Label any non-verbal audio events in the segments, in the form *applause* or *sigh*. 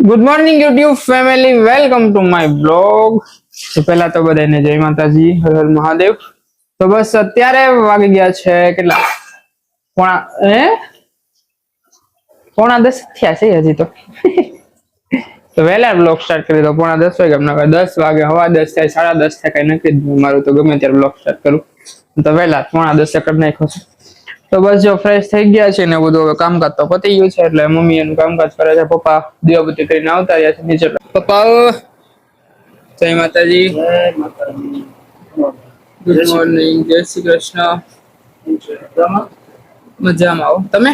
Good morning YouTube family welcome to my blog પહેલા તો બધાને જય માતાજી. હર હર મહાદેવ. તો બસ અત્યારે વાગી ગયા છે કેટલા? પોણા, હે? પોણા દસ થયા છે હજી તો. *laughs* વહેલા બ્લોગ સ્ટાર્ટ કરી દો. પોણા દસ વાગે અમને દસ વાગે, હવા દસ થાય, સાડા દસ થાય, કઈ નક્કી મારું તો ગમે ત્યારે બ્લોગ સ્ટાર્ટ કરું. તો વહેલા પોણા દસ કરી નાખો છે. તો બસ જો ફ્રેશ થઈ ગયા છે ને બધું હવે કામકાજ તો પતી ગયું છે, એટલે મમ્મી એનું કામકાજ કરે છે, પપ્પા દીવાબત્તી કરીને આવતા રહ્યા છે નીચે. પપ્પા જય માતાજી. ગુડ મોર્નિંગ જય શ્રી કૃષ્ણ. મજામાં આવો તમે?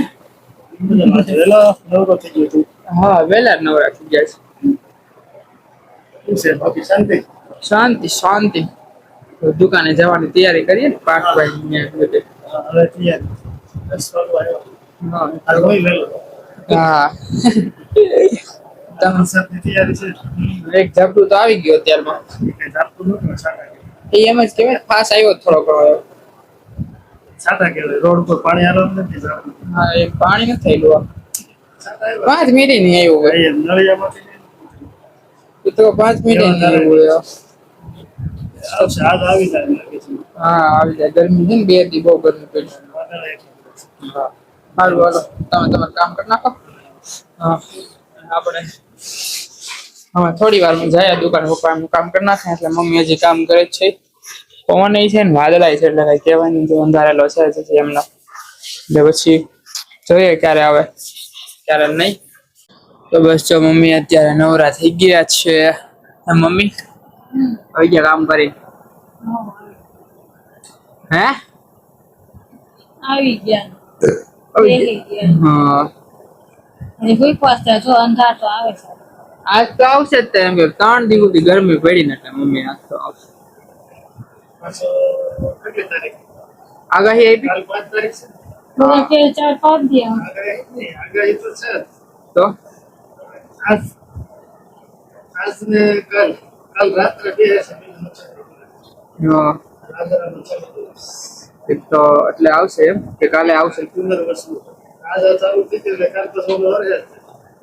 હા, વેલા નવરા થઈ ગયા છે. શાંતિ શાંતિ. શાંતિ દુકાને જવાની તૈયારી કરીએ ને પાક ભાઈ પાણી નથી. હા. પાંચ મિનિટ નહીં આવ્યું હોય નળિયામાંથી તો પાંચ મિનિટ નહીં આવ્યું હા, આવી જાય ગરમી છે બેથી બહુ ગરમી પડી સારું હાલો. તમે તમારું કામ કરી નાખો. હા. આપણે હવે થોડી વારમાં જાય દુકાન પપ્પાનું કામ કરી નાખે એટલે મમ્મી હજી કામ કરે જ છે. પવન છે ને વાદળાય છે એટલે કઈ કહેવાની જો અંધારેલો છે એમનો. એટલે પછી જોઈએ ક્યારે આવે ક્યારે નહીં. તો બસ જો મમ્મી અત્યારે નવરા થઈ ગયા છે. મમ્મી? આવી ગયા કામ કરી? હે? આવી. ગયા. હા. અને કોઈ પાસે જો અંધાર તો આવે છે. આજ તો આવશે જ એમ કે ત્રણ દિવસ ગરમી પડી નથી મમ્મી આજ તો આવશે? આગાહી આપી? ચાર પાંચ દિવસ. આગાહી તો? છે જ. તો આજ આજ ને કાલ કાલ રાત્રે બે એક તો એટલે આવશે એમ કે કાલે આવશે.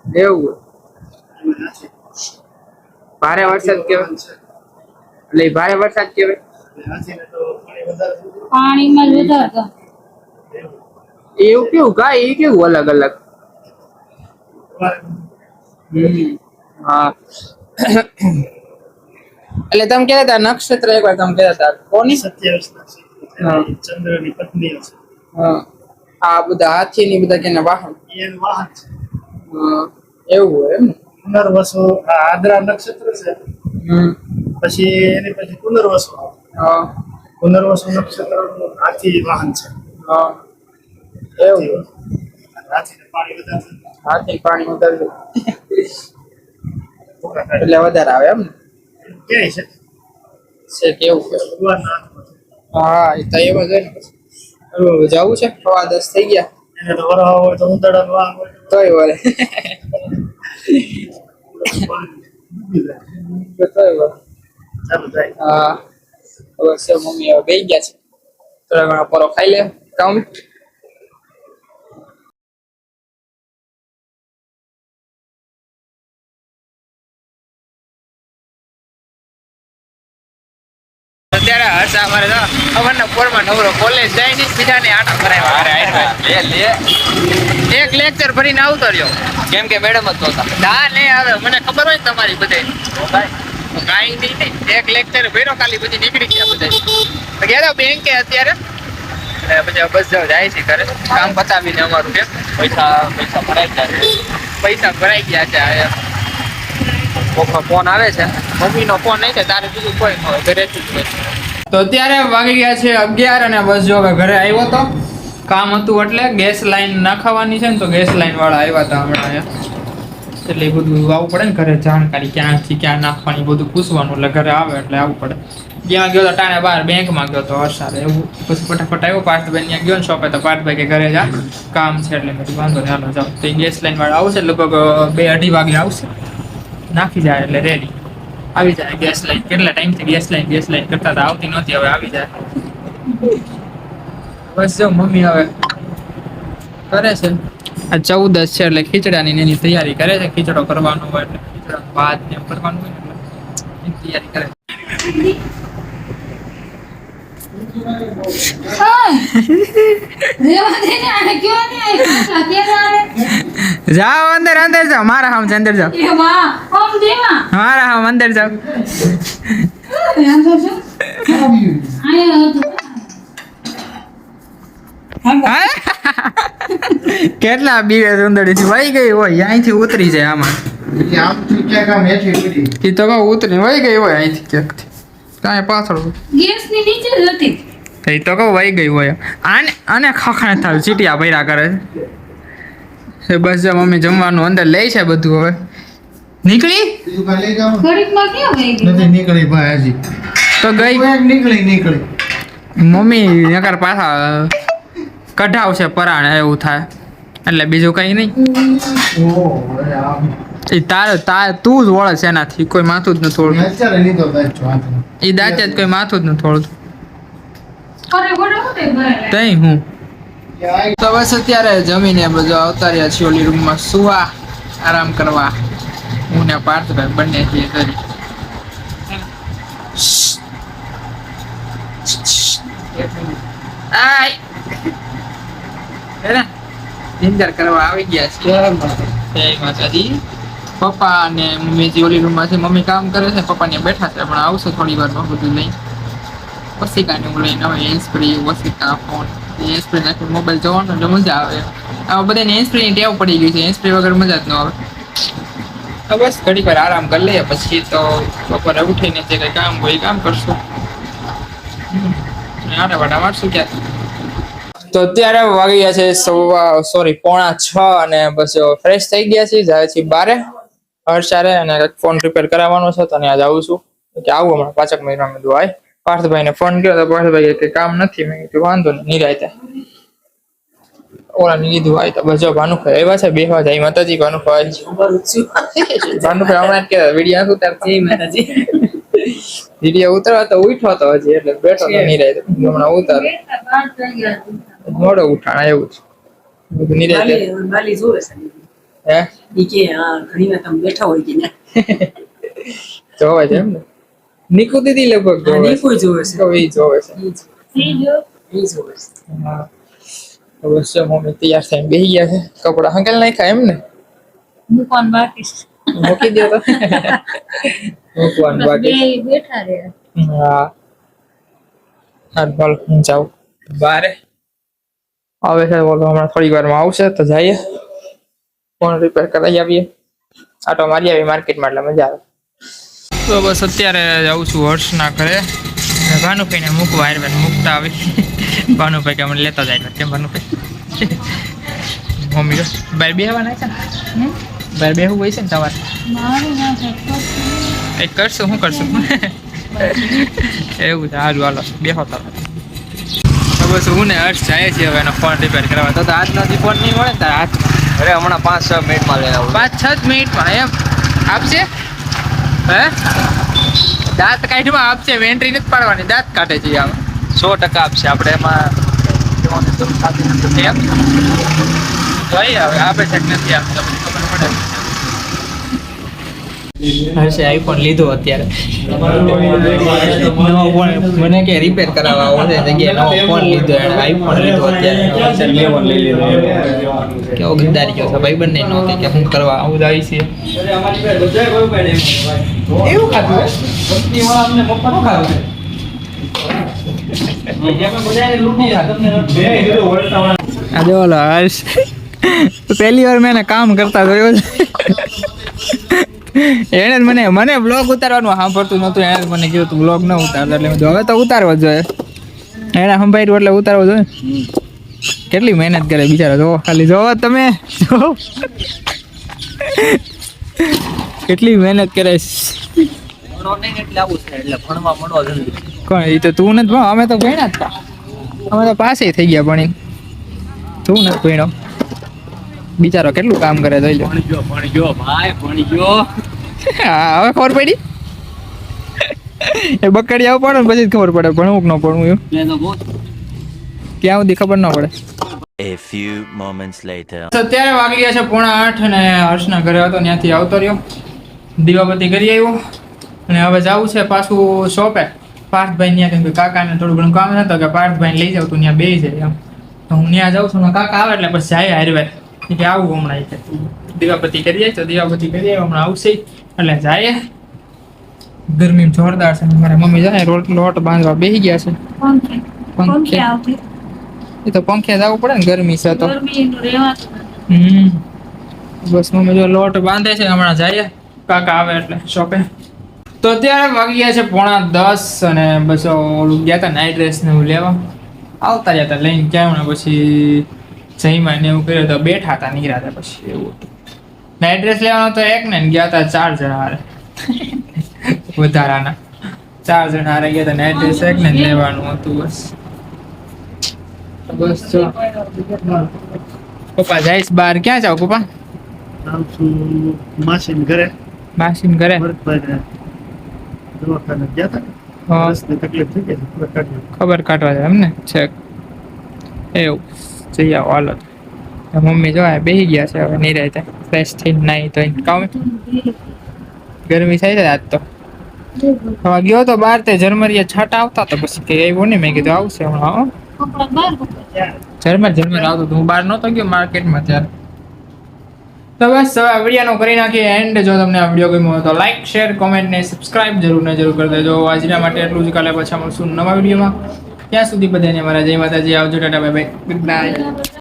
એવું. ભારે વરસાદ કેવાય. એટલે ભારે વરસાદ કેવાય. પાણીમાં વધારે એવું કેવું કાય એ કેવું અલગ અલગ? હમ. હા. એટલે તમે કહેતા હતા નક્ષત્ર એકવાર તમે કહેતા હતા. કોની? સત્યાવીસ ના છે. હા. ચંદ્રની પત્નીઓ છે. આ બધા હાથી ની બધા કેના વાહન? એ વાહન છે. એવું હોય એમ પુનર્વસો આ આદ્રા નક્ષત્ર છે. પછી એની પછી પુનર્વસુ. પુનર્વસુ નક્ષત્ર હાથી વાહન છે. એવું હાથીને પાણી વધારે હાથી પાણી વધારે એટલે વધારે આવે એમ ને? ક્યાંય છે? છે કેવું કે ભગવાનના. હા એ તો એમ જ હોય ને જવું છે? સવા દસ થઈ ગયા. એને તો વરહ હોય તો તોય વરે. થાય હા હવે મમ્મી હવે બેસી ગયા છે. થોડા ઘણા પરો ખાઈ લે. કામ? અત્યારે હર્ષ અમારે તો અમારના પોરમાં નવરો કોલેજ જાય ને બીજાને આટા ભરાય. લે લે. એક લેક્ચર ભરીને આવતો રહ્યો. કેમ કે મેડમ જ નહોતા. ના નહીં આવે. મને ખબર હોય તમારી બધે. કાંઈ. નહીં એક લેક્ચર ભર્યો ખાલી બધી નીકળી ગયા બધા. ગયા બેંકે અત્યારે? પછી બસ જાય છે ઘરે. કામ પતાવીને અમારું કે પૈસા પૈસા ભરાઈ જાય પૈસા ભરાઈ ગયા છે. કોકનો ફોન આવે છે. મમ્મીનો ફોન નહીં છે તારે બીજું કોઈ ન તો અત્યારે વાગી ગયા છે અગિયાર અને બસ જો હવે ઘરે આવ્યો તો. કામ હતું એટલે ગેસ લાઈન નાખાવાની છે ને તો ગેસ લાઈન વાળા આવ્યા હતા હમણાં એટલે બધું આવવું પડે ને ઘરે જાણકારી ક્યાંથી ક્યાં નાખવાની બધું પૂછવાનું એટલે ઘરે આવે એટલે આવવું પડે. જ્યાં ગયો તો ટાણે બહાર બેંકમાં ગયો તો હર્ષારે એવું. પછી ફટાફટ આવ્યો પાર્થભાઈ ત્યાં ગયો ને શોપે તો પાર્થભાઈ કે ઘરે જા. કામ છે એટલે પછી વાંધો નહીં, હાલો જાઓ. તો ગેસ લાઈન વાળા આવશે, લગભગ બે અઢી વાગે આવશે. નાખી જાય એટલે રેડી આવી જાય ગેસ લાઈન કેટલા ટાઈમથી ગેસ લાઈન ગેસ લાઈન કરતા હતા, આવતી નહોતી, હવે આવી જાય. બસ જો, મમ્મી હવે કરે છે. આ ચૌદસ છે એટલે ખીચડાની એની તૈયારી કરે છે. ખીચડો કરવાનો હોય એટલે ખીચડા, ભાત ને કરવાનું હોય એટલે તૈયારી કરે આવે જાઓ અંદર અંદર જાઓ. મારા હામ અંદર જાઓ. એ માં ઓમ દેવા મારા હામ અંદર જાઓ? કેટલા બીવે સુંદરી થી વહી ગઈ હોય અહીંથી ઉતરી જાય આમાં. એ તો કહું ઉતરી વહી ગઈ હોય અહીંથી ક્યાંકથી. કાંઈ પાછળ ગેસની નીચે જ હતી. એ તો કહું વહી ગઈ હોય. આને અને ખખણે થાય ચીટિયા ભર્યા કરે. છે બસ જો મમ્મી જમવાનું અંદર લે છે બધું હવે. નીકળી? લઈ નથી નીકળી ભાઈ હજી. તો ગઈ નીકળી નીકળી. મમ્મી નકર પાછા કઢાવશે પરાણ એવું થાય. એટલે બીજું કઈ નહીં. એ તારે તાર તું જ વળે છે એનાથી. કોઈ માથું જ ન થોડું. એ દાંતે જ કોઈ માથું જ ન થોડું તઈ હું? તો બસ અત્યારે જમીને બધું અવતાર્યા છીએ ઓલી રૂમમાં સુવા આરામ કરવા. હું ને પાર્થભાઈ બંને છીએ કરી નિંદર કરવા આવી ગયા છે જય માતાજી. પપ્પા અને મમ્મી જે ઓલી રૂમમાં છે મમ્મી કામ કરે છે પપ્પા ને બેઠા છે પણ આવશે થોડી વારમાં બધું લઈ વસિકાને હું લઈને હેન્સફ્રી વસિકા ફોન હેન્સફ્રી નાખી મોબાઈલ જોવાનો એટલે મજા આવે. આમાં બધાને હેન્સફ્રીની ટેવ પડી ગઈ છે. હેન્સફ્રી વગર મજા જ ન આવે. બસ ઘડીક વાર આરામ કરી લઈએ, પછી તો બપોરે ઉઠીને જે કંઈ કામ હોય કામ કરશું. આટા વાટા મારશું ક્યાં તો અત્યારે વાગી ગયા છે સવા સોરી પોણા છ અને બસ ફ્રેશ થઈ ગયા છે જાય છે બારે. હર્ષારે અને ફોન રિપેર કરાવવાનો છે તો ત્યાં જાઉં છું. કે આવું હમણાં પાંચક મહિનામાં કીધું આય પાર્થભાઈને ફોન કર્યો તો પાર્થભાઈ કે કામ નથી. મેં કીધું વાંધો નહીં નિરાયતા ઓલા કીધું આવી તો બસ જો ભાનુભાઈ આવ્યા છે બેહવા જાય. માતાજી ભાનુભાઈ ભાનુભાઈ હમણાં કે વીડિયો ઉતાર વીડિયો ઉતારવા તો ઉઠો તો હજી એટલે બેઠો તો નિરાયતે હમણાં ઉતાર. મોડો ઉઠાણા એવું છે. બધું નિરાયતે બાલી જોવે છે. હે? ઈ કે ઘણી વાર તમે બેઠા હોય કે ના. જોવે છે એમ ને નીકુ દીદી લગભગ જોવે નીકુ જોવે છે. કવિ જોવે છે જોવે છે હા બસ મમ્મી તૈયાર થઈને બેસી ગયા છે કપડા હંકેલ નાખ્યા એમ ને મૂકવાનું બાકી મૂકી દો તો મૂકવાનું બાકી બેઠા રહ્યા હા હા બોલ હું જાઉં બારે આવે છે બોલો હમણાં થોડી વારમાં આવશે તો જઈએ ફોન રિપેર કરાવી આવીએ આટો મારી આવી માર્કેટમાં એટલે મજા આવે તો બસ અત્યારે જાઉં છું હર્ષના ઘરે. ભાનુભાઈને મૂકવા આવ્યા મૂકતા આવી. *laughs* ભાનુભાઈ કે મને લેતા જાય કેમ ભાનુભાઈ. *laughs* મમ્મી જો બાર બેહવાના છે ને? બાર બેહવું હોય છે ને તમારે? મારું કંઈક કરશું શું કરશું? એવું છે હારું હાલો બેહો તો તો બસ હું ને હર્ષ જાય છે હવે એનો ફોન રિપેર કરવા તો આજનો ફોન નહીં મળે ને તારા હાથ અરે હમણાં પાંચ છ મિનિટમાં લઈ આવું. પાંચ છ મિનિટમાં એમ? આપશે હે? દાંત કાઢીમાં આપશે વેન્ટ્રી નથી પાડવાની, દાંત કાઢે છે આમ. સો ટકા આપશે. આપણે એમાં ભાઈ હવે આપે છે નથી આપતા હર્ષે આઈફોન લીધો અત્યારે. નવો ફોન મને કે રિપેર કરાવવા આવો છે જગ્યાએ નવો ફોન લીધો એને આઈફોન લીધો અત્યારે. કેવો ગદ્દારી ગયો છે ભાઈ બંને નો કે હું કરવા આવું જ આવી છે એવું? કંપનીવાળા અમને મફત ખાતું આ જો ઓલો હર્ષ પહેલી વાર મેં એને કામ કરતા જોયો છે. એણે જ મને મને બ્લોગ ઉતારવાનું સાંભળતું નહોતું, એણે જ મને કીધું તું બ્લોગ ન ઉતારતો એટલે મેં હવે તો ઉતારવો જોઈએ. એને સંભાળ્યું એટલે ઉતારવો જોઈએ. કેટલી મહેનત કરે બિચારો જો ખાલી જોવો તમે. કેટલી મહેનત કરે. કોણ એ તો તું નથી ભણો અમે તો ભણ્યા જ અમે તો પાસે થઈ ગયા ભણી તું નથી ભણ્યો. બિચારો કેટલું કામ કરે, જોઈ લો. ભણી ગયો ભણી ગયો ભાઈ ભણી ગયો હા હવે ખબર પડી? એ બકડી આવું પડે ને પછી જ ખબર પડે ભણવું કે ન તો બહુ ક્યાં સુધી ખબર ન પડે? A few moments later. તો અત્યારે વાગી ગયા છે પોણા આઠ અને હર્ષના ઘરે હતો ત્યાંથી આવતો રહ્યો. દીવાબત્તી કરી આવ્યો. અને હવે જવું છે પાછું શોપે. પાર્થભાઈ ત્યાં કે કાકાને થોડું ઘણું કામ હતું કે પાર્થભાઈ લઈ જાવ તું ત્યાં બે જાય એમ. તો હું ત્યાં જાઉં છું કાકા આવે એટલે પછી જાય હારવે. કે આવું હમણાં દિવાપતિ દીવાબત્તી કરી જાય તો દીવાબત્તી કરી આવ્યો હમણાં આવશે. એટલે જાય. ગરમી જોરદાર છે. મારા મમ્મી જાય રોટ લોટ બાંધવા બેસી ગયા છે. પંખે. પંખે. પંખે આવતી. એ તો પંખે જવું પડે ને ગરમી છે તો. હમ. બસ મમ્મી જો લોટ બાંધે છે હમણાં જઈએ. કાકા આવે એટલે શોપે. તો અત્યારે વાગી ગયા છે પોણા દસ અને બસ ઓલું ગયા હતા નાઇટ ડ્રેસ ને એવું લેવા. આવતા જતા લઈને ક્યાં ને પછી જઈમાં ને એવું કર્યું તો બેઠા હતા નીકળ્યા હતા પછી એવું હતું. નાઇટ ડ્રેસ લેવાનો તો એક ને ગયા હતા ચાર જણા હારે. વધારાના. ચાર જણા હારે ગયા હતા નાઇટ ડ્રેસ એક ને લેવાનું હતું બસ. બસ જો. પપ્પા જઈશ બહાર. ક્યાં જાવ પપ્પા? માસીન ઘરે. માસીન ઘરે? દવાખાને ગયા હતા તકલીફ થઈ ગઈ ખબર કાઢવા જાય એમને? છે એવું. જઈ આવો હાલો. તો મમ્મી જો આ બેસી ગયા છે હવે નહીં રહેતા ફ્રેશ થઈને નહીં તો કામ ગરમી થઈ છે આજ તો. હવે ગયો તો બહાર તે જર્મરિયા છાટા આવતા તો પછી કે આવ્યો ને મેં કીધું આવશે હમણાં. ઝરમર ઝરમર આવતો તો હું બહાર નહોતો ગયો માર્કેટમાં ત્યારે. તો બસ, હવે વિડીયોનો કરી નાખીએ. એન્ડ જો તમને આ વીડિયો ગમ્યો તો લાઈક શેર કોમેન્ટ ને સબસ્ક્રાઇબ જરૂર ને જરૂર કરી દેજો. આજના માટે એટલું જ કાલે પછી મળશું નવા વિડીયોમાં ત્યાં સુધી બધાને મારા જય માતાજી. આવજો, Tata bye bye good night